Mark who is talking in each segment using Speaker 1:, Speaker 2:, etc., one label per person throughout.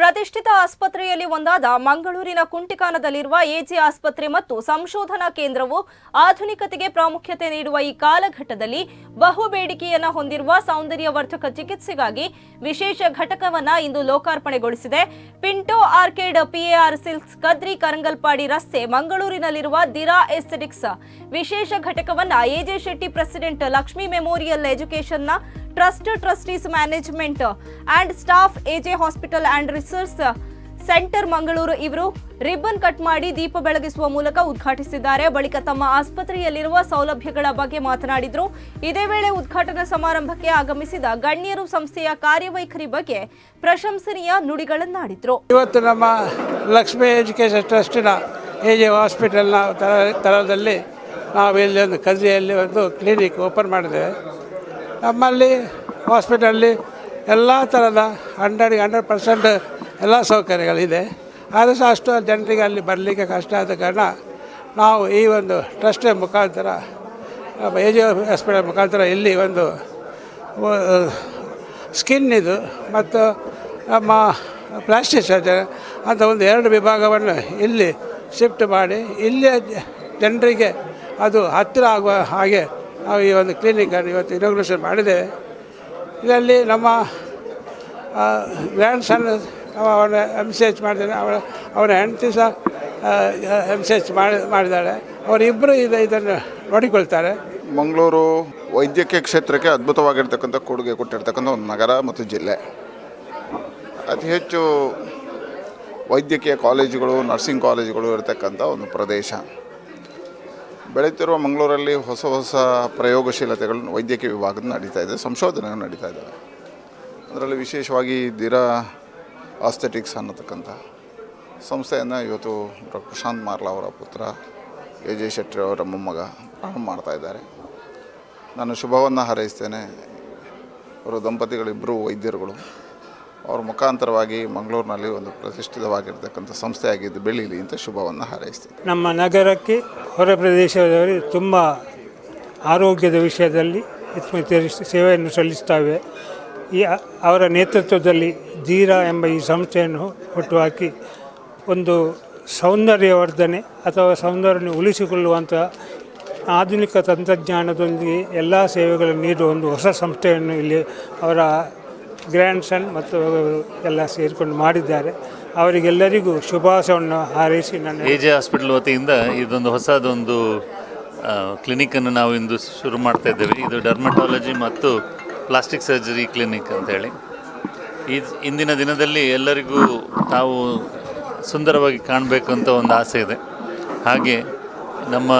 Speaker 1: ಪ್ರತಿಷ್ಠಿತ ಆಸ್ಪತ್ರೆಯಲ್ಲಿ ಒಂದಾದ ಮಂಗಳೂರಿನ ಕುಂಟಿಕಾನದಲ್ಲಿರುವ ಎಜಿ ಆಸ್ಪತ್ರೆ ಮತ್ತು ಸಂಶೋಧನಾ ಕೇಂದ್ರವು ಆಧುನಿಕತೆಗೆ ಪ್ರಾಮುಖ್ಯತೆ ನೀಡುವ ಈ ಕಾಲಘಟ್ಟದಲ್ಲಿ ಬಹು ಬೇಡಿಕೆಯನ್ನು ಹೊಂದಿರುವ ಸೌಂದರ್ಯವರ್ಧಕ ಚಿಕಿತ್ಸೆಗಾಗಿ ವಿಶೇಷ ಘಟಕವನ್ನ ಇಂದು ಲೋಕಾರ್ಪಣೆಗೊಳಿಸಿದೆ. Pinto arcade PAR silks Kadri Karangalpadi ರಸ್ತೆ ಮಂಗಳೂರಿನಲ್ಲಿರುವ ದಿರಾ ಎಸ್ಥೆಟಿಕ್ಸ್ ವಿಶೇಷ ಘಟಕವನ್ನ AJ Shetty president Lakshmi memorial ಎಜುಕೇಷನ್ನ trust trustees management and staff AJ hospital and research centre Mangaluru ಇವರು ರಿಬ್ಬನ್ ಕಟ್ ಮಾಡಿ ದೀಪ ಬೆಳಗಿಸುವ ಮೂಲಕ ಉದ್ಘಾಟಿಸಿದ್ದಾರೆ. ಬಳಿಕ ತಮ್ಮ ಆಸ್ಪತ್ರೆಯಲ್ಲಿರುವ ಸೌಲಭ್ಯಗಳ ಬಗ್ಗೆ ಮಾತನಾಡಿದರು. ಇದೇ ವೇಳೆ ಉದ್ಘಾಟನಾ ಸಮಾರಂಭಕ್ಕೆ ಆಗಮಿಸಿದ ಗಣ್ಯರು ಸಂಸ್ಥೆಯ ಕಾರ್ಯವೈಖರಿ ಬಗ್ಗೆ ಪ್ರಶಂಸನೀಯ ನುಡಿಗಳನ್ನಾಡಿದರು.
Speaker 2: ಇವತ್ತು ನಮ್ಮ ಲಕ್ಷ್ಮೀ ಎಜುಕೇಷನ್ ಟ್ರಸ್ಟಿನ ಎ ಜೆ ಹಾಸ್ಪಿಟಲ್ನ ತರ ತರದಲ್ಲಿ ನಾವು ಇಲ್ಲಿ ಒಂದು ಒಂದು ಕ್ಲಿನಿಕ್ ಓಪನ್ ಮಾಡಿದ್ದೇವೆ. ನಮ್ಮಲ್ಲಿ ಹಾಸ್ಪಿಟಲಲ್ಲಿ ಎಲ್ಲ ಥರದ ಹಂಡ್ರೆಡ್ಗೆ ಹಂಡ್ರೆಡ್ ಪರ್ಸೆಂಟ್ ಎಲ್ಲ ಸೌಕರ್ಯಗಳಿದೆ. ಆದರೂ ಸಹ ಅಷ್ಟು ಜನರಿಗೆ ಅಲ್ಲಿ ಬರಲಿಕ್ಕೆ ಕಷ್ಟ ಆದ ಕಾರಣ ನಾವು ಈ ಒಂದು ಟ್ರಸ್ಟ್ ಮುಖಾಂತರ ಎ ಜಿ ಹಾಸ್ಪಿಟಲ್ ಮುಖಾಂತರ ಇಲ್ಲಿ ಒಂದು ಸ್ಕಿನ್ ಇದು ಮತ್ತು ನಮ್ಮ ಪ್ಲಾಸ್ಟಿಕ್ ಸರ್ಜರಿ ಅಂತ ಒಂದು ಎರಡು ವಿಭಾಗವನ್ನು ಇಲ್ಲಿ ಶಿಫ್ಟ್ ಮಾಡಿ, ಇಲ್ಲಿಯ ಜನರಿಗೆ ಅದು ಹತ್ತಿರ ಆಗುವ ಹಾಗೆ ನಾವು ಈ ಒಂದು ಕ್ಲಿನಿಕನ್ನು ಇವತ್ತು ಇನಾಗ್ರೇಷನ್ ಮಾಡಿದ್ದೇವೆ ಇದರಲ್ಲಿ ನಮ್ಮ ಗ್ರ್ಯಾಂಡ್ ಸನ್ ಅವನ ಎಂ ಸಿ ಎಚ್ ಮಾಡಿದ್ದಾನೆ ಅವಳ ಅವನ ಹೆಂಡತಿ ಸಹ ಎಂ ಸಿ ಎಚ್ ಮಾಡಿ ಮಾಡಿದ್ದಾಳೆ ಅವರಿಬ್ಬರು ಇದು, ಇದನ್ನು ನೋಡಿಕೊಳ್ತಾರೆ.
Speaker 3: ಮಂಗಳೂರು ವೈದ್ಯಕೀಯ ಕ್ಷೇತ್ರಕ್ಕೆ ಅದ್ಭುತವಾಗಿರ್ತಕ್ಕಂಥ ಕೊಡುಗೆ ಕೊಟ್ಟಿರ್ತಕ್ಕಂಥ ಒಂದು ನಗರ ಮತ್ತು ಜಿಲ್ಲೆ. ಅತಿ ಹೆಚ್ಚು ವೈದ್ಯಕೀಯ ಕಾಲೇಜುಗಳು ನರ್ಸಿಂಗ್ ಕಾಲೇಜುಗಳು ಇರತಕ್ಕಂಥ ಒಂದು ಪ್ರದೇಶ. ಬೆಳೀತಿರುವ ಮಂಗಳೂರಲ್ಲಿ ಹೊಸ ಹೊಸ ಪ್ರಯೋಗಶೀಲತೆಗಳು ವೈದ್ಯಕೀಯ ವಿಭಾಗದ ನಡೀತಾ ಇದೆ, ಸಂಶೋಧನೆಗಳು ನಡೀತಾ ಇದ್ದಾವೆ. ಅದರಲ್ಲಿ ವಿಶೇಷವಾಗಿ ದಿರಾ ಆಸ್ಥೆಟಿಕ್ಸ್ ಅನ್ನತಕ್ಕಂಥ ಸಂಸ್ಥೆಯನ್ನು ಇವತ್ತು ಡಾಕ್ಟರ್ ಪ್ರಶಾಂತ್ ಮಾರ್ಲಾ ಅವರ ಪುತ್ರ ಎ ಜೆ ಶೆಟ್ಟಿ ಅವರ ಮೊಮ್ಮಗ ಪ್ರಾರಂಭ ಮಾಡ್ತಾ ಇದ್ದಾರೆ. ನಾನು ಶುಭವನ್ನು ಹಾರೈಸ್ತೇನೆ. ಅವರು ದಂಪತಿಗಳಿಬ್ಬರು ವೈದ್ಯರುಗಳು. ಅವ್ರ ಮುಖಾಂತರವಾಗಿ ಮಂಗಳೂರಿನಲ್ಲಿ ಒಂದು ಪ್ರತಿಷ್ಠಿತವಾಗಿರ್ತಕ್ಕಂಥ ಸಂಸ್ಥೆಯಾಗಿದ್ದು ಬೆಳೀಲಿ ಅಂತ ಶುಭವನ್ನು ಹಾರೈಸ್ತೀವಿ
Speaker 4: ನಮ್ಮ ನಗರಕ್ಕೆ, ಹೊರ ಪ್ರದೇಶದವರು ತುಂಬ ಆರೋಗ್ಯದ ವಿಷಯದಲ್ಲಿ ಸೇವೆಯನ್ನು ಸಲ್ಲಿಸ್ತವೆ ಈ ಅವರ ನೇತೃತ್ವದಲ್ಲಿ ಧೀರಾ ಎಂಬ ಈ ಸಂಸ್ಥೆಯನ್ನು ಹುಟ್ಟುಹಾಕಿ ಒಂದು ಸೌಂದರ್ಯವರ್ಧನೆ ಅಥವಾ ಸೌಂದರ್ಯ ಉಳಿಸಿಕೊಳ್ಳುವಂಥ ಆಧುನಿಕ ತಂತ್ರಜ್ಞಾನದೊಂದಿಗೆ ಎಲ್ಲ ಸೇವೆಗಳನ್ನು ನೀಡುವ ಒಂದು ಹೊಸ ಸಂಸ್ಥೆಯನ್ನು ಇಲ್ಲಿ ಅವರ ಗ್ರ್ಯಾಂಡ್ ಸನ್ ಮತ್ತು ಎಲ್ಲ ಸೇರಿಕೊಂಡು ಮಾಡಿದ್ದಾರೆ. ಅವರಿಗೆಲ್ಲರಿಗೂ ಶುಭಾಶಯವನ್ನು ಹಾರೈಸಿ ನನ್ನ
Speaker 5: ಎ ಜೆ ಹಾಸ್ಪಿಟಲ್ ವತಿಯಿಂದ ಇದೊಂದು ಹೊಸದೊಂದು ಕ್ಲಿನಿಕನ್ನು ನಾವು ಇಂದು ಶುರು ಮಾಡ್ತಾ ಇದ್ದೇವೆ. ಇದು ಡರ್ಮಟಾಲಜಿ ಮತ್ತು ಪ್ಲಾಸ್ಟಿಕ್ ಸರ್ಜರಿ ಕ್ಲಿನಿಕ್ ಅಂತೇಳಿ ಈ ಇಂದಿನ ದಿನದಲ್ಲಿ ಎಲ್ಲರಿಗೂ ತಾವು ಸುಂದರವಾಗಿ ಕಾಣಬೇಕು ಅಂತ ಒಂದು ಆಸೆ ಇದೆ. ಹಾಗೆ ನಮ್ಮ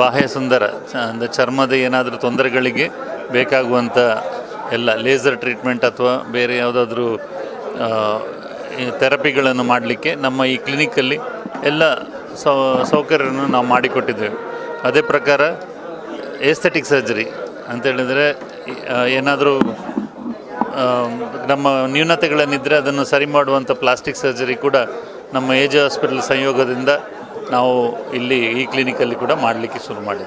Speaker 5: ಬಾಹ್ಯ ಸುಂದರ ಅಂದರೆ ಚರ್ಮದ ಏನಾದರೂ ತೊಂದರೆಗಳಿಗೆ ಬೇಕಾಗುವಂಥ ಎಲ್ಲ ಲೇಸರ್ ಟ್ರೀಟ್ಮೆಂಟ್ ಅಥವಾ ಬೇರೆ ಯಾವುದಾದ್ರೂ ಥೆರಪಿಗಳನ್ನು ಮಾಡಲಿಕ್ಕೆ ನಮ್ಮ ಈ ಕ್ಲಿನಿಕ್ಕಲ್ಲಿ ಎಲ್ಲ ಸೌಕರ್ಯವನ್ನು ನಾವು ಮಾಡಿಕೊಟ್ಟಿದ್ದೇವೆ. ಅದೇ ಪ್ರಕಾರ ಏಸ್ಥೆಟಿಕ್ ಸರ್ಜರಿ ಅಂತೇಳಿದರೆ ಏನಾದರೂ ನಮ್ಮ ನ್ಯೂನತೆಗಳೇನಿದ್ದರೆ ಅದನ್ನು ಸರಿ ಮಾಡುವಂಥ ಪ್ಲಾಸ್ಟಿಕ್ ಸರ್ಜರಿ ಕೂಡ ನಮ್ಮ ಏಜ್ ಹಾಸ್ಪಿಟಲ್ ಸಂಯೋಗದಿಂದ ನಾವು ಇಲ್ಲಿ ಈ ಕ್ಲಿನಿಕಲ್ಲಿ ಕೂಡ ಮಾಡಲಿಕ್ಕೆ ಶುರು ಮಾಡಿದ್ದೇವೆ.